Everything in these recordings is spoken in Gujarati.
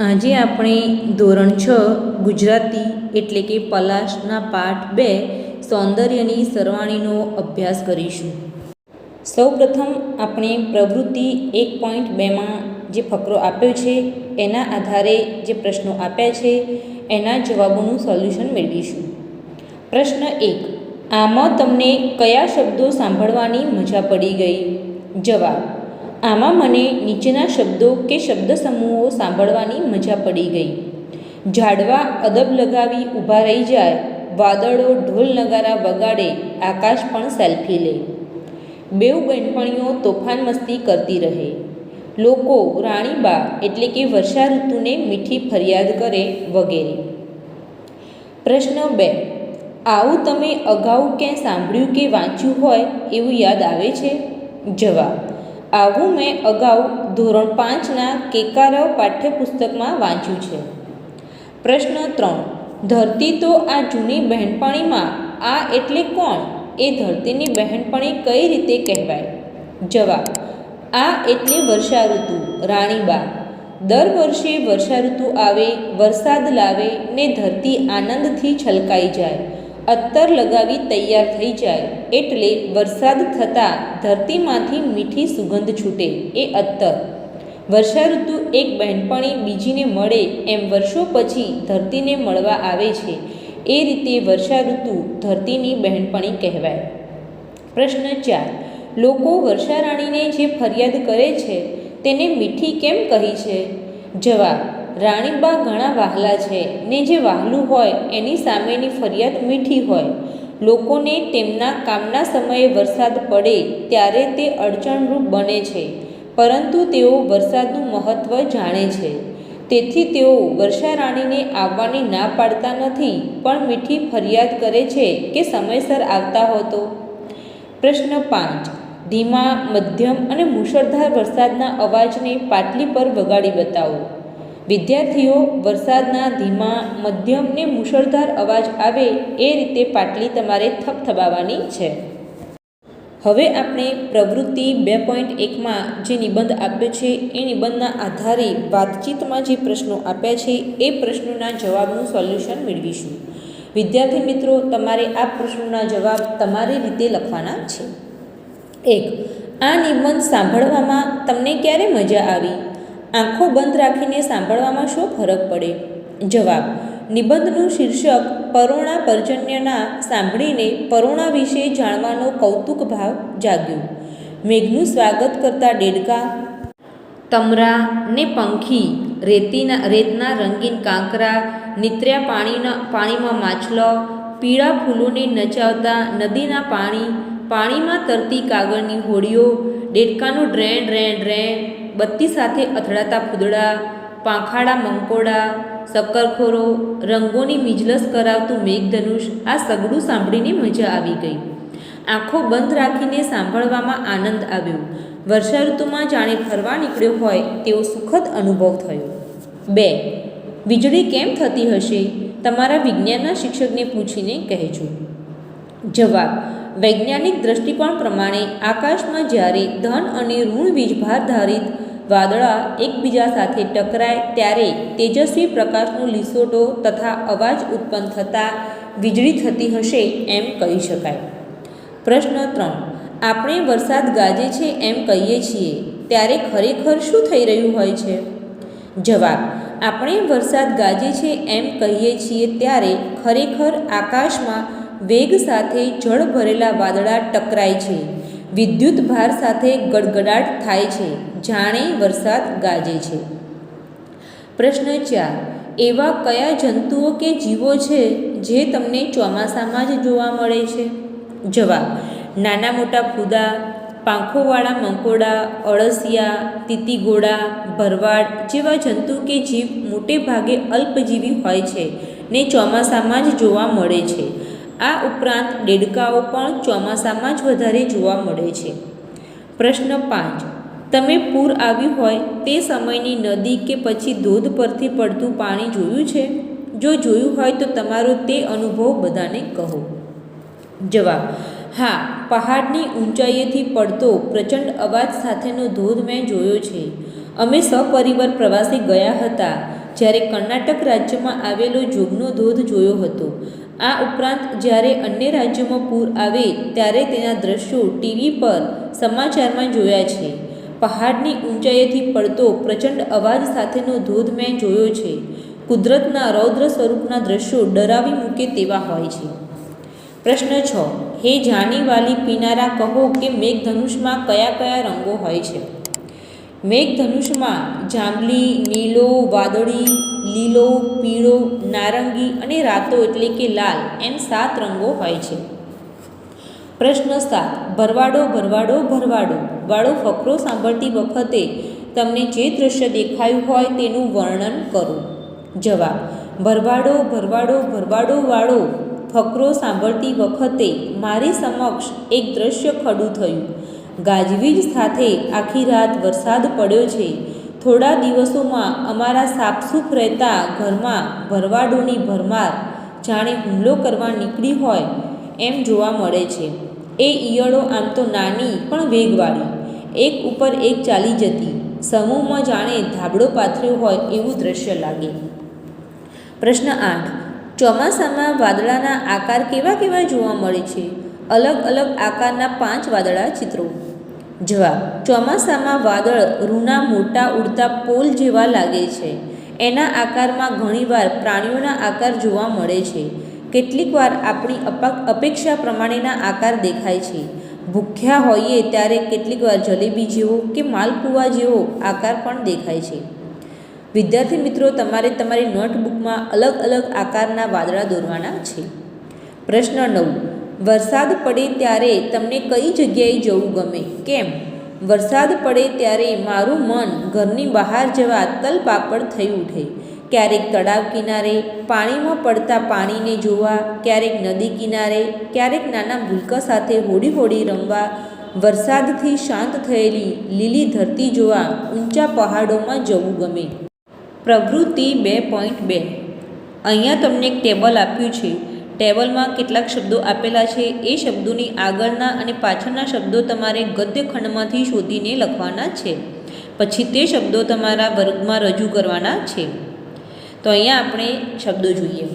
આજે આપણે ધોરણ છ, ગુજરાતી એટલે કે પલાશના પાઠ બે, સૌંદર્યની સરવાણીનો અભ્યાસ કરીશું. સૌપ્રથમ આપણે પ્રવૃત્તિ એક પોઈન્ટ બેમાં જે ફકરો આપ્યો છે, એના આધારે જે પ્રશ્નો આપ્યા છે, એના જવાબોનું સોલ્યુશન મેળવીશું. પ્રશ્ન એક, આમાં તમને કયા શબ્દો સાંભળવાની મજા પડી ગઈ? જવાબ આમાં મને નીચેના શબ્દો કે શબ્દ સમૂહો સાંભળવાની મજા પડી ગઈ. ઝાડવા અદબ લગાવી ઊભા રહી જાય, વાદળો ઢોલ નગારા વગાડે, આકાશ પણ સેલ્ફી લે. બેઉ બહેનપણીઓ તોફાન મસ્તી કરતી રહે. લોકો રાણીબા એટલે કે વર્ષા ઋતુને મીઠી ફરિયાદ કરે વગેરે. પ્રશ્ન બે, આવું તમે અગાઉ ક્યાંય સાંભળ્યું કે વાંચ્યું હોય એવું યાદ આવે છે? જવાબ આવું મેં અગાઉ ધોરણ પાંચના કેકારવ પાઠ્યપુસ્તકમાં વાંચ્યું છે. પ્રશ્ન ત્રણ. ધરતી તો આ જૂની બહેનપણીમાં, આ એટલે કોણ? એ ધરતીની બહેનપણી કઈ રીતે કહેવાય? જવાબ. આ એટલે વર્ષા ઋતુ રાણીબા. દર વર્ષે વર્ષા ઋતુ આવે, વરસાદ લાવે ને ધરતી આનંદથી છલકાઈ જાય. અત્તર લગાવી તૈયાર થઈ જાય એટલે વરસાદ થતાં ધરતીમાંથી મીઠી સુગંધ છૂટે એ અત્તર. વર્ષા ઋતુ એક બહેનપણી બીજીને મળે એમ વર્ષો પછી ધરતીને મળવા આવે છે. એ રીતે વર્ષા ઋતુ ધરતીની બહેનપણી કહેવાય. પ્રશ્ન ચાર. લોકો વર્ષા રાણીને જે ફરિયાદ કરે છે તેને મીઠી કેમ કહી છે? જવાબ. રાણીબા ઘણા વહાલા છે. ને જે વહાલું હોય, એની સામેની ફરિયાદ મીઠી હોય. લોકોને તેમના કામના સમયે વરસાદ પડે, ત્યારે તે અડચણરૂપ બને છે. પરંતુ તેઓ વરસાદનું મહત્ત્વ જાણે છે. તેથી તેઓ વર્ષા રાણીને આવવાની ના પાડતા નથી, પણ મીઠી ફરિયાદ કરે છે કે સમયસર આવતા હોતો. પ્રશ્ન પાંચ. ધીમા, મધ્યમ અને મુશળધાર વરસાદના અવાજને પાટલી પર વગાડી બતાવો. વિદ્યાર્થીઓ વરસાદના ધીમા, મધ્યમ ને મુશળધાર અવાજ આવે એ રીતે પાટલી તમારે થપથપાવવાની છે. હવે આપણે પ્રવૃત્તિ બે પોઈન્ટ એકમાં જે નિબંધ આપ્યો છે, એ નિબંધના આધારે વાતચીતમાં જે પ્રશ્નો આપ્યા છે, એ પ્રશ્નોના જવાબનું સોલ્યુશન મેળવીશું. વિદ્યાર્થી મિત્રો, તમારે આ પ્રશ્નોના જવાબ તમારી રીતે લખવાના છે. એક, આ નિબંધ સાંભળવામાં તમને ક્યારે મજા આવી? આંખો બંધ રાખીને સાંભળવામાં શું ફરક પડે? જવાબ, નિબંધનું શીર્ષક પરોણા પર્જન્યના સાંભળીને પરોણા વિશે જાણવાનો કૌતુક ભાવ જાગ્યો. મેઘનું સ્વાગત કરતા ડેડકા, તમરા ને પંખી, રેતીના, રેતના રંગીન કાંકરા, નિત્ર્યા પાણીના, પાણીમાં માછલો, પીળા ફૂલોને નચાવતા નદીના પાણી, પાણીમાં તરતી કાગળની હોડીઓ, ડેડકાનું ડ્રેણ ડ્રેણ ડ્રેણ બત્તી સાથે અથડાતા ફૂદડા, પાંખાડા, મંકોડા, શક્કરખોરો, રંગોની મિજલસ કરાવતું મેઘધનુષ, આ સગડું સાંભળીને મજા આવી ગઈ. આંખો બંધ રાખીને સાંભળવામાં આનંદ આવ્યો. વર્ષા ઋતુમાં જાણે ફરવા નીકળ્યો હોય તેવો સુખદ અનુભવ થયો. બે, વીજળી કેમ થતી હશે? તમારા વિજ્ઞાનના શિક્ષકને પૂછીને કહેજો. જવાબ, વૈજ્ઞાનિક દૃષ્ટિકોણ પ્રમાણે આકાશમાં જ્યારે ધન અને ઋણ વીજભાર ધારિત વાદળા એકબીજા સાથે ટકરાય ત્યારે તેજસ્વી પ્રકાશનો લીસોટો તથા અવાજ ઉત્પન્ન થતાં વીજળી થતી હશે એમ કહી શકાય. પ્રશ્ન ત્રણ. આપણે વરસાદ ગાજે છે એમ કહીએ છીએ, ત્યારે ખરેખર શું થઈ રહ્યું હોય છે? જવાબ. આપણે વરસાદ ગાજે છે એમ કહીએ છીએ ત્યારે ખરેખર આકાશમાં વેગ સાથે જળ ભરેલા વાદળા ટકરાય છે. વિદ્યુત ભાર સાથે ગડગડાટ થાય છે, જાણે વરસાદ ગાજે છે. પ્રશ્ન ચાર, એવા કયા જંતુઓ કે જીવો છે જે તમને ચોમાસામાં જ જોવા મળે છે? જવાબ, નાના મોટા ફૂદા, પાંખોવાળા મંકોડા, અળસિયા, તીતીગોળા, ભરવાડ જેવા જંતુ કે જીવ મોટે ભાગે અલ્પજીવી હોય છે ને ચોમાસામાં જ જોવા મળે છે. આ ઉપરાંત દેડકાઓ પણ ચોમાસામાં જ વધારે જોવા મળે છે. પ્રશ્ન પાંચ. તમે પૂર આવ્યું હોય તે સમયની નદી કે પછી ધોધ પરથી પડતું પાણી જોયું છે? જો જોયું હોય તો તમારો તે અનુભવ બધાને કહો. જવાબ. હા, પહાડની ઊંચાઈએથી પડતો પ્રચંડ અવાજ સાથેનો ધોધ મેં જોયો છે. અમે સપરિવાર પ્રવાસે ગયા હતા. જ્યારે કર્ણાટક રાજ્યમાં આવેલો જોગનો ધોધ જોયો હતો. આ ઉપરાંત જ્યારે અન્ય રાજ્યોમાં પૂર આવે ત્યારે તેના દ્રશ્યો ટીવી પર સમાચારમાં જોયા છે. પહાડની ઊંચાઈએથી પડતો પ્રચંડ અવાજ સાથેનો ધોધ મેં જોયો છે. કુદરતના રૌદ્ર સ્વરૂપના દ્રશ્યો ડરાવી મૂકે તેવા હોય છે. પ્રશ્ન છ, હે જાની વાલી પીનારા કહો કે મેઘધનુષમાં કયા કયા રંગો હોય છે? મેઘધનુષમાં જાંબલી, નીલો, વાદળી, લીલો, પીળો, નારંગી અને રાતો એટલે કે લાલ એમ સાત રંગો હોય છે. પ્રશ્ન સાત, ભરવાડો ભરવાડો ભરવાડો. વાળો ફકરો સાંભળતી વખતે તમને જે દૃશ્ય દેખાયું હોય તેનું વર્ણન કરો. જવાબ, ભરવાડો ભરવાડો ભરવાડો વાળો. ફકરો સાંભળતી વખતે મારી સમક્ષ એક દૃશ્ય ખડું થયું. ગાજવીજ સાથે આખી રાત વરસાદ પડ્યો છે. થોડા દિવસોમાં અમારા સાફસૂફ રહેતા ઘરમાં ભરવાડોની ભરમાર, જાણે હુમલો કરવા નીકળી હોય એમ જોવા મળે છે. એ ઈયળો આમ તો નાની પણ વેગવાળી, એક ઉપર એક ચાલી જતી. સમૂહમાં જાણે ધાબળો પાથર્યો હોય એવું દ્રશ્ય લાગે. પ્રશ્ન આઠ. ચોમાસામાં વાદળાના આકાર કેવા કેવા જોવા મળે છે? અલગ અલગ આકારના પાંચ વાદળા ચિત્રો. જવાબ, ચોમાસામાં વાદળ રૂના મોટા ઉડતા પોલ જેવા લાગે છે. એના આકારમાં ઘણીવાર પ્રાણીઓના આકાર જોવા મળે છે. કેટલીકવાર આપણી અપા- અપેક્ષા પ્રમાણેના આકાર દેખાય છે. ભૂખ્યા હોઈએ ત્યારે કેટલીકવાર જલેબી જેવો કે માલપુવા જેવો આકાર પણ દેખાય છે. વિદ્યાર્થી મિત્રો, તમારે તમારી નોટબુકમાં અલગ અલગ આકારના વાદળા દોરવાના છે. પ્રશ્ન નવ વરસાદ પડે ત્યારે તમને કઈ જગ્યાએ જવું ગમે? કેમ? વરસાદ પડે ત્યારે મારું મન ઘરની બહાર જવા તલપાપડ થઈ ઉઠે. ક્યારેક તળાવ કિનારે પાણીમાં પડતા પાણીને જોવા, ક્યારેક નદી કિનારે, ક્યારેક નાના ભૂલકા સાથે હોડી હોડી રમવા, વરસાદથી શાંત થયેલી લીલી ધરતી જોવા ઊંચા પહાડોમાં જવું ગમે. પ્રવૃત્તિ બે પોઈન્ટ બે. અહીંયા તમને એક ટેબલ આપ્યું છે. ટેબલમાં કેટલાક શબ્દો આપેલા છે. એ શબ્દોની આગળના અને પાછળના શબ્દો તમારે ગદ્ય ખંડમાંથી શોધીને લખવાના છે. પછી તે શબ્દો તમારા વર્ગમાં રજૂ કરવાના છે. તો અહીંયા આપણે શબ્દો જોઈએ.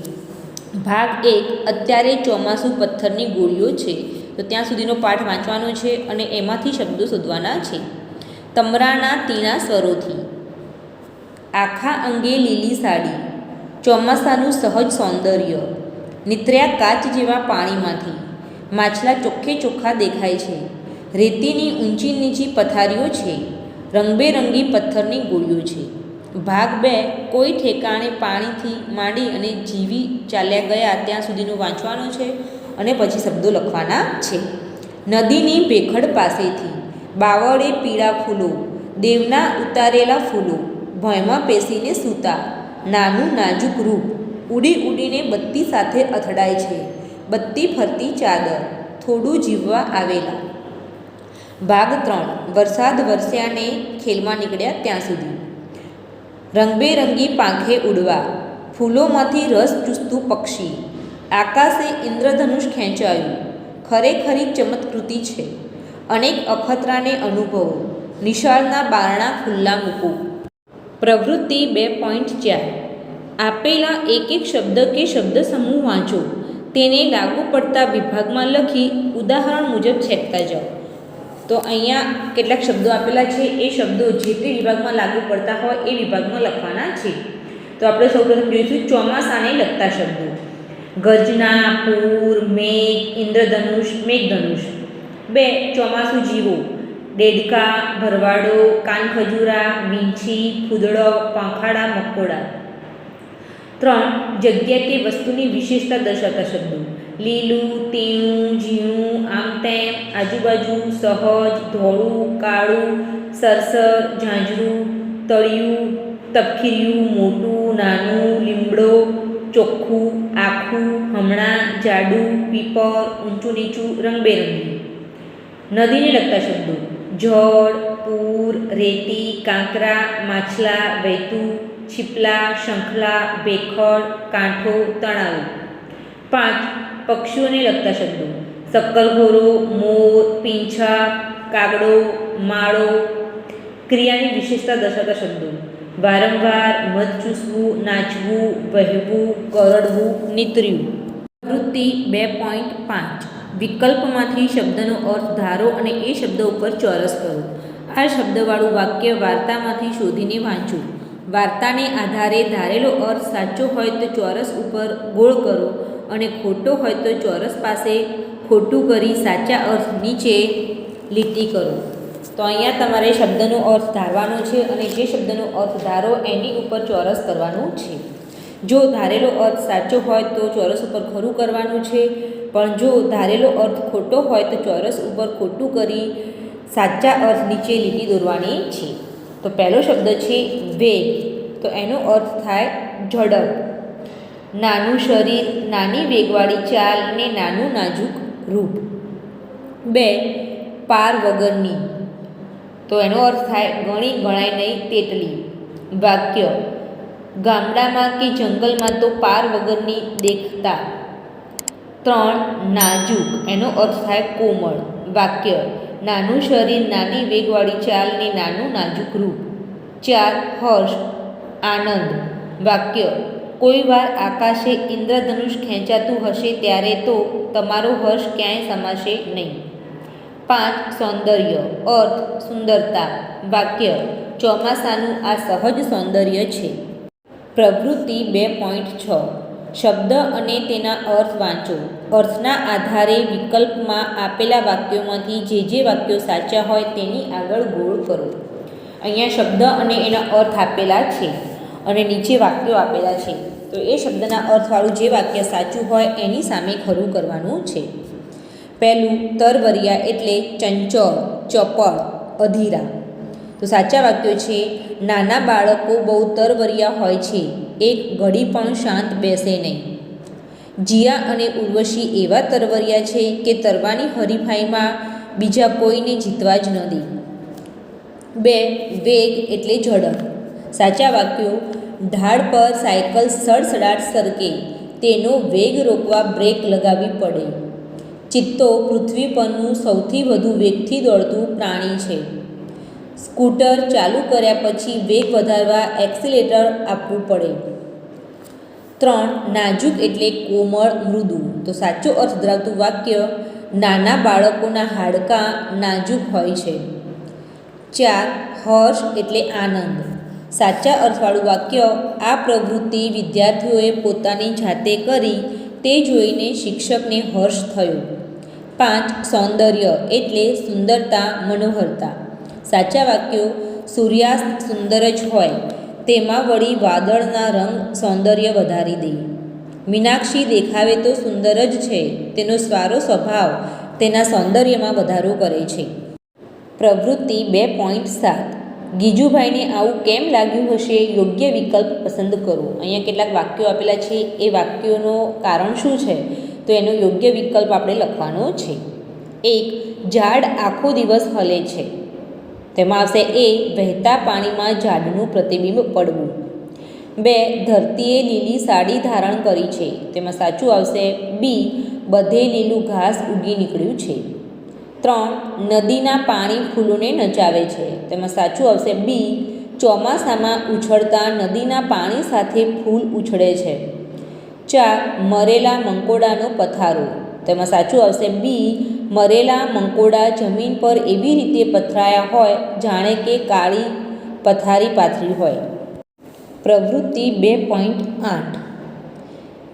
ભાગ એક, અત્યારે ચોમાસું પથ્થરની ગોળીઓ છે. તો ત્યાં સુધીનો પાઠ વાંચવાનો છે અને એમાંથી શબ્દો શોધવાના છે. તમરાના તીણા સ્વરોથી. આખા અંગે લીલી સાડી. ચોમાસાનું સહજ સૌંદર્ય. નિત્ર્યા કાચ જેવા પાણીમાંથી. માછલા ચોખ્ખે ચોખ્ખા દેખાય છે. રેતીની ઊંચી નીચી પથારીઓ છે. રંગબેરંગી પથ્થરની ગોળીઓ છે. ભાગ બે, કોઈ ઠેકાણે પાણીથી માંડી અને જીવી ચાલ્યા ગયા ત્યાં સુધીનું વાંચવાનું છે અને પછી શબ્દો લખવાના છે. નદીની ભેખડ પાસેથી બાવળે પીળા ફૂલો, દેવના ઉતારેલા ફૂલો, ભયમાં પેસીને સૂતા, નાનું નાજુક રૂપ ઉડી ઉડીને બત્તી સાથે અથડાય છે. બત્તી ફરતી ચાદર, થોડું જીવવા આવેલા. ભાગ ત્રણ, વરસાદ વરસ્યાને ખેલમાં નીકળ્યા ત્યાં સુધી. રંગબેરંગી પાંખે ઉડવા, ફૂલોમાંથી રસ ચૂસતું પક્ષી. આકાશે ઇન્દ્રધનુષ ખેંચાયું. ખરેખરી ચમત્કૃતિ છે. અનેક અખતરાને અનુભવો. નિશાળના બારણા ખુલ્લા મૂકો. પ્રવૃત્તિ બે પોઈન્ટ ચાર. આપેલા એક એક શબ્દ કે શબ્દ સમૂહ વાંચો. તેને લાગુ પડતા વિભાગમાં લખી ઉદાહરણ મુજબ છેકતા જાઓ. તો અહીંયા કેટલાક શબ્દો આપેલા છે. એ શબ્દો જે તે વિભાગમાં લાગુ પડતા હોય એ વિભાગમાં લખવાના છે. તો આપણે સૌપ્રથમ જોઈશું ચોમાસાને લગતા શબ્દો. ગજના પૂર, મેઘ, ઇન્દ્રધનુષ, મેઘધનુષ. બે, ચોમાસું જીવો. ડેડકા ભરવાડો, કાનખજૂરા વીંછી ફૂદડો, પાંખાડા, મકોડા. ત્રણ જગ્યા કે વસ્તુની વિશેષતા દર્શાવતા શબ્દો. લીલું, તીણું, ઝીણું, આમ તેમ, આજુબાજુ, સહજ, ધોળું, કાળું, સરસર, ઝાંઝરું, તળિયું, તપખીર્યું, મોટું, નાનું, લીમડો, ચોખ્ખું, આખું, હમણાં, જાડું પીપર ઊંચું, નીચું, રંગબેરંગી. નદીને લગતા શબ્દો. જળ, પૂર, રેતી, કાંકરા, માછલા, વૈતું છીપલા, શંખલા, ભેખડ, કાંઠો, તણાવ. પાંચ, પક્ષીઓને લગતા શબ્દો. શક્કરઘોરો મોર, પીંછા, કાગડો, માળો. ક્રિયાની વિશેષતા દર્શાવતા શબ્દો. વારંવાર મધ ચૂસવું, નાચવું, વહેવું, કરડવું, નીતર્યું. વૃત્તિ બે પોઈન્ટ પાંચ. વિકલ્પમાંથી શબ્દનો અર્થ ધારો અને એ શબ્દ ઉપર ચોરસ કરો. આ શબ્દવાળું વાક્ય વાર્તામાંથી શોધીને વાંચો. વાર્તાને આધારે ધારેલો અર્થ સાચો હોય તો ચોરસ ઉપર ગોળ કરો અને ખોટો હોય તો ચોરસ પાસે ખોટું કરી સાચા અર્થ નીચે લીટી કરો. તો અહીંયા તમારે શબ્દનો અર્થ ધારવાનો છે અને જે શબ્દનો અર્થ ધારો એની ઉપર ચોરસ કરવાનું છે. જો ધારેલો અર્થ સાચો હોય તો ચોરસ ઉપર ખરું કરવાનું છે, પણ જો ધારેલો અર્થ ખોટો હોય તો ચોરસ ઉપર ખોટું કરી સાચા અર્થ નીચે લીટી દોરવાની છે. તો પહેલો શબ્દ છે વેગ. તો એનો અર્થ થાય ઝડપ. નાનું શરીર, નાની વેગવાળી ચાલ ને નાનું નાજુક રૂપ. બે, પાર વગરની. તો એનો અર્થ થાય ગણી ગણાય નહીં તેટલી. વાક્ય, ગામડામાં કે જંગલમાં તો પાર વગરની દેખતા. ત્રણ, નાજુક. એનો અર્થ થાય કોમળ. વાક્ય નાનું શરીર, નાની વેગવાળી ચાલની નાનું નાજુક રૂપ. ચાર, હર્ષ, આનંદ. વાક્ય, કોઈ વાર આકાશે ઇન્દ્રધનુષ ખેંચાતું હશે ત્યારે તો તમારો હર્ષ ક્યાંય સમાશે નહીં. પાંચ, સૌંદર્ય, અર્થ, સુંદરતા. વાક્ય, ચોમાસાનું આ સહજ સૌંદર્ય છે. પ્રવૃત્તિ બે પોઈન્ટ છ. શબ્દ અને તેના અર્થ વાંચો. અર્થના આધારે વિકલ્પમાં આપેલા વાક્યોમાંથી જે જે વાક્યો સાચા હોય તેની આગળ ગોળ કરો. અહીંયા શબ્દ અને એના અર્થ આપેલા છે અને નીચે વાક્યો આપેલા છે. તો એ શબ્દના અર્થવાળું જે વાક્ય સાચું હોય એની સામે ખરું કરવાનું છે. પહેલું તરવરિયા એટલે ચંચળ, ચપળ, અધીરા. તો સાચા વાક્યો છે, નાના બાળકો બહુ તરવરિયા હોય છે, એક ઘડી પણ શાંત બેસે નહીં. જીયા અને ઉર્વશી એવા તરવરિયા છે કે તરવાની હરીફાઈમાં બીજા કોઈને જીતવા જ ન દે. બે, વેગ એટલે ઝડપ. સાચા વાક્યો, ઢાળ પર સાયકલ સડસડાટ સરકે, તેનો વેગ રોકવા બ્રેક લગાવવી પડે. ચિત્તો પૃથ્વી પરનું સૌથી વધુ વેગથી દોડતું પ્રાણી છે. સ્કૂટર ચાલુ કર્યા પછી વેગ વધારવા એક્સિલેટર આપવું પડે. ત્રણ, નાજુક એટલે કોમળ મૃદુ. તો સાચો અર્થ ધરાવતું વાક્ય, નાના બાળકોના હાડકાં નાજુક હોય છે. ચાર, હર્ષ એટલે આનંદ. સાચા અર્થવાળું વાક્ય, આ પ્રવૃત્તિ વિદ્યાર્થીઓએ પોતાની જાતે કરી તે જોઈને શિક્ષકને હર્ષ થયો. પાંચ, સૌંદર્ય એટલે સુંદરતા, મનોહરતા. સાચા વાક્યો સૂર્યાસ્ત સુંદર જ હોય, તેમાં વળી વાદળના રંગ સૌંદર્ય વધારી દે. મીનાક્ષી દેખાવે તો સુંદર જ છે, તેનો સ્વારો સ્વભાવ તેના સૌંદર્યમાં વધારો કરે છે. પ્રવૃત્તિ બે પોઈન્ટ સાત. ગીજુભાઈને આવું કેમ લાગ્યું હશે? યોગ્ય વિકલ્પ પસંદ કરો. અહીંયા કેટલાક વાક્યો આપેલા છે. એ વાક્યોનો કારણ શું છે? તો એનો યોગ્ય વિકલ્પ આપણે લખવાનો છે. એક, ઝાડ આખો દિવસ હલે છે. તેમાં આવશે એ વહેતા પાણીમાં ઝાડનું પ્રતિબિંબ પડવું. બે, ધરતીએ લીલી સાડી ધારણ કરી છે. તેમાં સાચું આવશે બી, બધે લીલું ઘાસ ઉગી નીકળ્યું છે. ત્રણ, નદીના પાણી ફૂલોને નચાવે છે. તેમાં સાચું આવશે બી, ચોમાસામાં ઉછળતા નદીના પાણી સાથે ફૂલ ઉછળે છે. ચાર, મરેલા મંકોડાનો પથારો. તેમાં સાચું આવશે બી મરેલા મંકોડા જમીન પર એવી રીતે પથરાયા હોય, જાણે કે કાળી પથારી પાથરી હોય. પ્રવૃત્તિ બે પોઈન્ટ આઠ.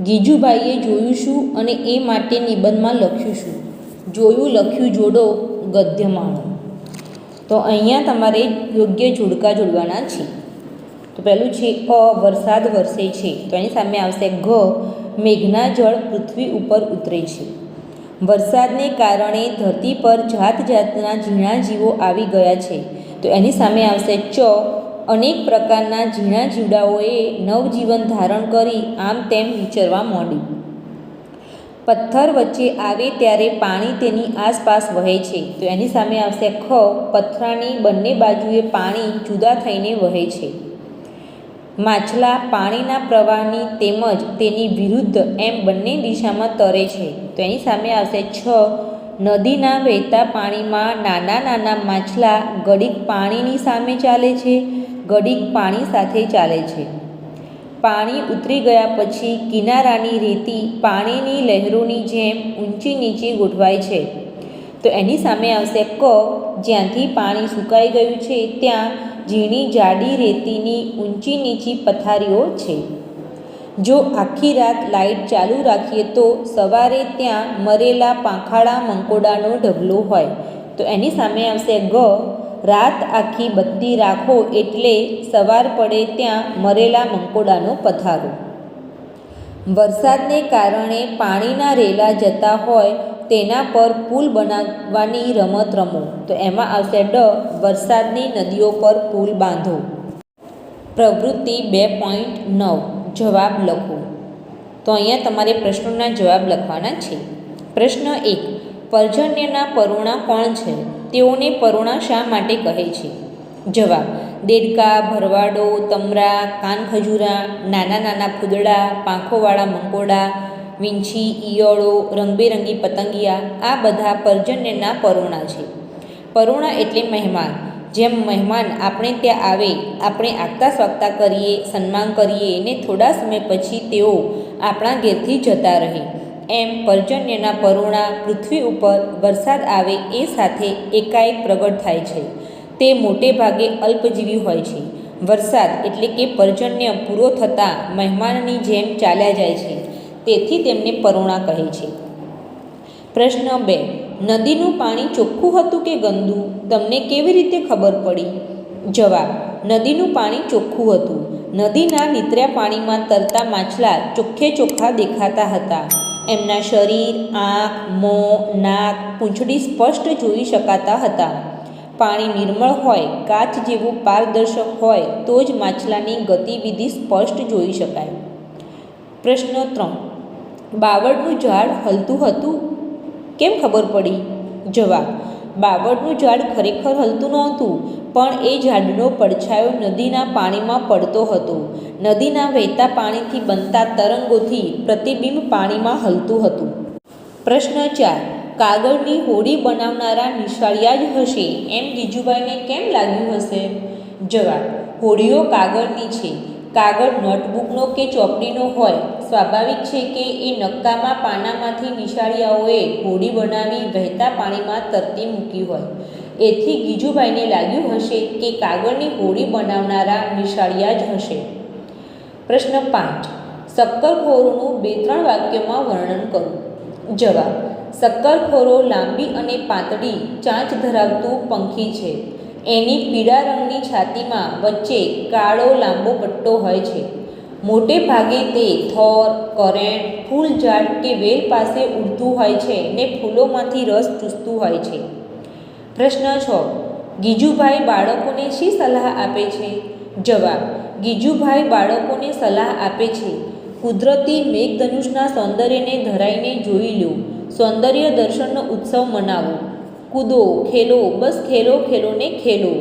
ગીજુભાઈએ જોયું શું અને એ માટે નિબંધમાં લખ્યું શું? જોયું લખ્યું જોડો ગદ્યમાળો તો અહીંયા તમારે યોગ્ય જોડકા જોડવાના છે. તો પહેલું છે અ, વરસાદ વરસે છે. તો એની સામે આવશે ઘ, મેઘના જળ પૃથ્વી ઉપર ઉતરે છે. વરસાદને કારણે ધરતી પર જાત જાતના ઝીણા જીવો આવી ગયા છે. તો એની સામે આવશે ચ. અનેક પ્રકારના ઝીણા જીવડાઓએ નવજીવન ધારણ કરી આમ તેમ વિચરવા માંડ્યું. પથ્થર વચ્ચે આવે ત્યારે પાણી તેની આસપાસ વહે છે. તો એની સામે આવશે ખ. પથરાની બંને બાજુએ પાણી જુદા થઈને વહે છે. માછલા પાણીના પ્રવાહની તેમજ તેની વિરુદ્ધ એમ બંને દિશામાં તરે છે. તો એની સામે આવશે છ નદીના વહેતા પાણીમાં નાના નાના માછલા ઘડીક પાણીની સામે ચાલે છે ઘડીક પાણી સાથે ચાલે છે. પાણી ઉતરી ગયા પછી કિનારાની રેતી પાણીની લહેરોની જેમ ઊંચી નીચી ગોઠવાય છે. તો એની સામે આવશે ક, જ્યાંથી પાણી સુકાઈ ગયું છે, ત્યાં ઝીણી જાડી રેતીની ઊંચી નીચી પથારીઓ છે. જો આખી રાત લાઇટ ચાલુ રાખીએ તો સવારે ત્યાં મરેલા પાંખાડા મંકોડાનો ઢગલો હોય. તો એની સામે આવશે ગ, રાત આખી બત્તી રાખો એટલે સવાર પડે ત્યાં મરેલા મંકોડાનો પથારો. વરસાદને કારણે પાણીના રેલા જતા હોય તેના પર પુલ બનાવવાની રમત રમો. તો એમાં આવશે ડ, વરસાદની નદીઓ પર પુલ બાંધો. પ્રવૃત્તિ બે પોઈન્ટ નવ, જવાબ લખો. તો અહીંયા તમારે પ્રશ્નોના જવાબ લખવાના છે. પ્રશ્ન એક, પર્જન્યના પરુણા કોણ છે? તેઓને પરુણા શા માટે કહે છે? જવાબ. દેડકા, ભરવાડો, તમરા, કાનખજૂરા, નાના નાના ફૂદડા, પાંખોવાળા મંકોડા વીંછી, ઈયળો, રંગબેરંગી પતંગિયા, આ બધા પર્જન્યના પરોણા છે. પરોણા એટલે મહેમાન. જેમ મહેમાન આપણે ત્યાં આવે, આપણે આગતા સ્વાગતા કરીએ, સન્માન કરીએ ને થોડા સમય પછી તેઓ આપણા ઘેરથી જતા રહે. એમ પર્જન્યના પરોણા પૃથ્વી ઉપર વરસાદ આવે એ સાથે એકાએક પ્રગટ થાય છે. તે મોટે ભાગે અલ્પજીવી હોય છે. વરસાદ એટલે કે પર્જન્ય પૂરો થતાં મહેમાનની જેમ ચાલ્યા જાય છે. તેથી તેમને પરુણા કહે છે. પ્રશ્ન બે, નદીનું પાણી ચોખ્ખું હતું કે ગંદુ? તમને કેવી રીતે ખબર પડી? જવાબ, નદીનું પાણી ચોખ્ખું હતું. નદીના નીતર્યા પાણીમાં તરતા માછલા ચોખ્ખે ચોખ્ખા દેખાતા હતા. એમના શરીર, આંખ, મોં, નાક, પૂંછડી સ્પષ્ટ જોઈ શકાતા હતા. પાણી નિર્મળ હોય, કાચ જેવું પારદર્શક હોય, તો જ માછલાની ગતિવિધિ સ્પષ્ટ જોઈ શકાય. પ્રશ્ન ત્રણ. બાવળનું ઝાડ હલતું હતું? કેમ ખબર પડી? જવાબ. બાવળનું ઝાડ ખરેખર હલતું નહોતું, પણ એ ઝાડનો પડછાયો નદીના પાણીમાં પડતો હતો. નદીના વહેતા પાણીથી બનતા તરંગોથી પ્રતિબિંબ પાણીમાં હલતું હતું. પ્રશ્ન ચાર. કાગળની હોડી બનાવનારા નિશાળિયા જ હશે. એમ ગીજુભાઈને કેમ લાગ્યું હશે? જવાબ, હોડીઓ કાગળની છે. કાગળ નોટબુકનો કે ચોપડીનો હોય. સ્વાભાવિક છે કે એ નક્કામાં પાનામાંથી નિશાળિયાઓએ હોડી બનાવી વહેતા પાણીમાં તરતી મૂકી હોય. એથી ગીજુભાઈને લાગ્યું હશે કે કાગળની હોડી બનાવનારા નિશાળિયા જ હશે. પ્રશ્ન પાંચ શક્કરખોરોનું બે ત્રણ વાક્યમાં વર્ણન કરો. જવાબ શક્કરખોરો લાંબી અને પાતળી ચાંચ ધરાવતું પંખી છે. એની પીળા રંગની છાતીમાં વચ્ચે કાળો લાંબો પટ્ટો હોય છે. મોટે ભાગે તે થોર કરેણ ફૂલ ઝાડ કે વેલ પાસે ઉડતું હોય છે ને ફૂલોમાંથી રસ ચૂસતું હોય છે. પ્રશ્ન છ. ગીજુભાઈ બાળકોને શી સલાહ આપે છે? જવાબ. ગીજુભાઈ બાળકોને સલાહ આપે છે. કુદરતી મેઘધનુષના સૌંદર્યને ધરાઈને જોઈ લો. સૌંદર્ય દર્શનનો ઉત્સવ મનાવો. કૂદો, ખેલો, બસ ખેલો ખેલો ને ખેલો.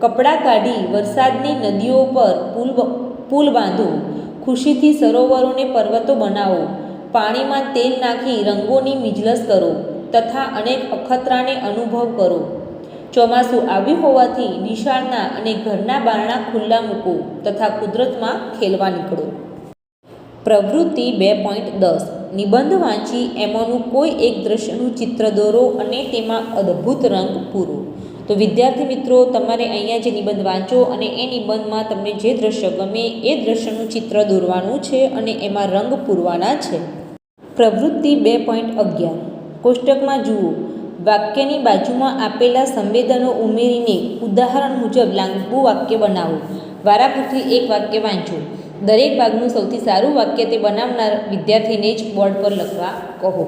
કપડાં કાઢી વરસાદની નદીઓ પર પુલ પુલ બાંધો. ખુશીથી સરોવરોને પર્વતો બનાવો. પાણીમાં તેલ નાખી રંગોની મિજલસ કરો તથા અનેક અખતરાને અનુભવ કરો. ચોમાસું આવ્યું હોવાથી નિશાળના અને ઘરના બારણા ખુલ્લા મૂકો તથા કુદરતમાં ખેલવા નીકળો. પ્રવૃત્તિ બે પોઈન્ટ દસ. નિબંધ વાંચી એમાંનું કોઈ એક દ્રશ્યનું ચિત્ર દોરો અને તેમાં અદ્ભુત રંગ પૂરો. તો વિદ્યાર્થી મિત્રો, તમારે અહીંયા જે નિબંધ વાંચો અને એ નિબંધમાં તમને જે દ્રશ્ય ગમે એ દ્રશ્યનું ચિત્ર દોરવાનું છે અને એમાં રંગ પૂરવાના છે. પ્રવૃત્તિ બે પોઈન્ટ અગિયાર. કોષ્ટકમાં જુઓ. વાક્યની બાજુમાં આપેલા સંવેદનો ઉમેરીને ઉદાહરણ મુજબ લાંબુ વાક્ય બનાવો. વારાફરતી એક વાક્ય વાંચો. દરેક ભાગનું સૌથી સારું વાક્ય તે બનાવનાર વિદ્યાર્થીને જ બોર્ડ પર લખવા કહો.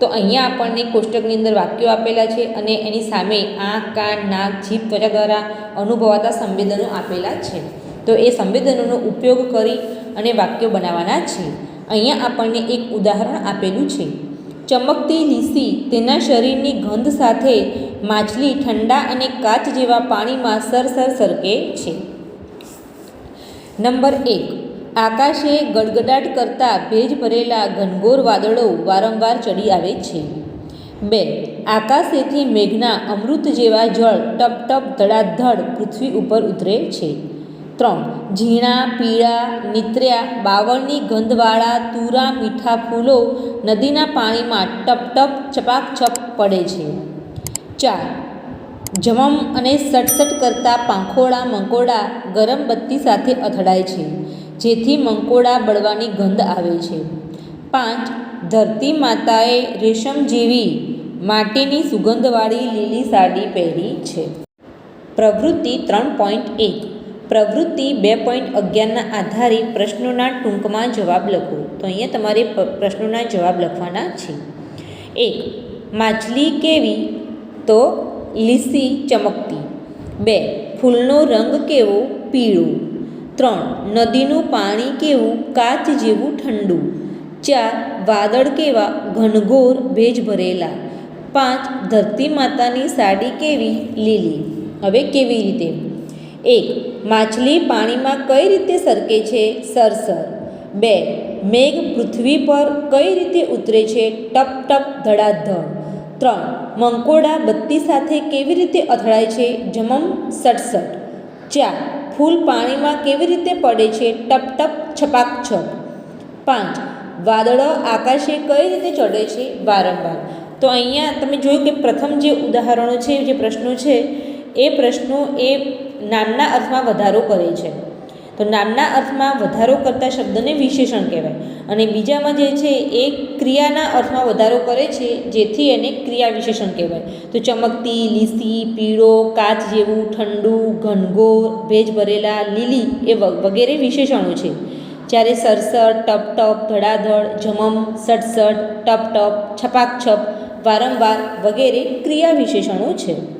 તો અહીંયા આપણને કોષ્ટકની અંદર વાક્યો આપેલા છે અને એની સામે આંખ કાન નાક જીભ ત્વચા દ્વારા અનુભવાતા સંવેદનો આપેલા છે. તો એ સંવેદનોનો ઉપયોગ કરી અને વાક્યો બનાવવાના છે. અહીંયા આપણને એક ઉદાહરણ આપેલું છે. ચમકતી લીસી તેના શરીરની ગંધ સાથે માછલી ઠંડા અને કાચ જેવા પાણીમાં સરસર સરકે છે. નંબર એક. આકાશે ગડગડાટ કરતા ભેજ ભરેલા ઘનઘોર વાદળો વારંવાર ચડી આવે છે. બે. આકાશેથી મેઘના અમૃત જેવા જળ ટપ ટપ ધડાધડ પૃથ્વી ઉપર ઉતરે છે. ત્રણ. ઝીણા, પીળા, નિત્ર્યા, બાવળની ગંધવાળા, તુરા, મીઠા ફૂલો નદીના પાણીમાં ટપ ટપ ચપાક છપ પડે છે. ચાર. જમમ અને સટસટ કરતા પાંખોળા મંકોડા ગરમ બત્તી સાથે અથડાય છે, જેથી મંકોડા બળવાની ગંધ આવે છે. પાંચ, ધરતી માતાએ રેશમ જેવી માટીની સુગંધવાળી લીલી સાડી પહેરી છે. પ્રવૃત્તિ ત્રણ પોઈન્ટ એક. પ્રવૃત્તિ બે પોઈન્ટ અગિયારના આધારે પ્રશ્નોના ટૂંકમાં જવાબ લખો. તો અહીંયા તમારે પ્રશ્નોના જવાબ લખવાના છે. એક, માછલી કેવી? તો લીસી ચમકતી. બે, ફૂલનો રંગ કેવો? પીળો. ત્રણ, નદીનું પાણી કેવું? કાચ જેવું ઠંડુ. ચાર, વાદળ કેવા? ઘનઘોર ભેજ ભરેલા પાંચ, ધરતી માતાની સાડી કેવી? લીલી. હવે કેવી રીતે? એક, માછલી પાણીમાં કઈ રીતે સરકે છે? સરસર. બે, મેઘ પૃથ્વી પર કઈ રીતે ઉતરે છે? ટપ ટપ, ધડાધડ. ત્રણ. મંકોડા બત્તી સાથે કેવી રીતે અથડાય છે? જમમ સડસઠ. ચાર. ફૂલ પાણીમાં કેવી રીતે પડે છે? ટપ ટપ, છપાક, છપ. પાંચ. વાદળો આકાશે કઈ રીતે ચડે છે? વારંવાર. તો અહીંયા તમે જોયું કે પ્રથમ જે ઉદાહરણો છે, જે પ્રશ્નો છે, એ પ્રશ્નો એ નામના અર્થમાં વધારો કરે છે. તો નામના અર્થમાં વધારો કરતા શબ્દને વિશેષણ કહેવાય. અને બીજામાં જે છે, એ ક્રિયાના અર્થમાં વધારો કરે છે, જેથી એને ક્રિયા વિશેષણ કહેવાય. તો ચમકતી, લીસી, પીળો, કાચ જેવું, ઠંડુ, ઘનઘોર, ભેજ ભરેલા, લીલી એ વગેરે વિશેષણો છે. જ્યારે સરસર ટપ ટપ ધડાધડ, જમમ સટસટ ટપ ટપ છપાક છપ વારંવાર વગેરે ક્રિયા વિશેષણો છે.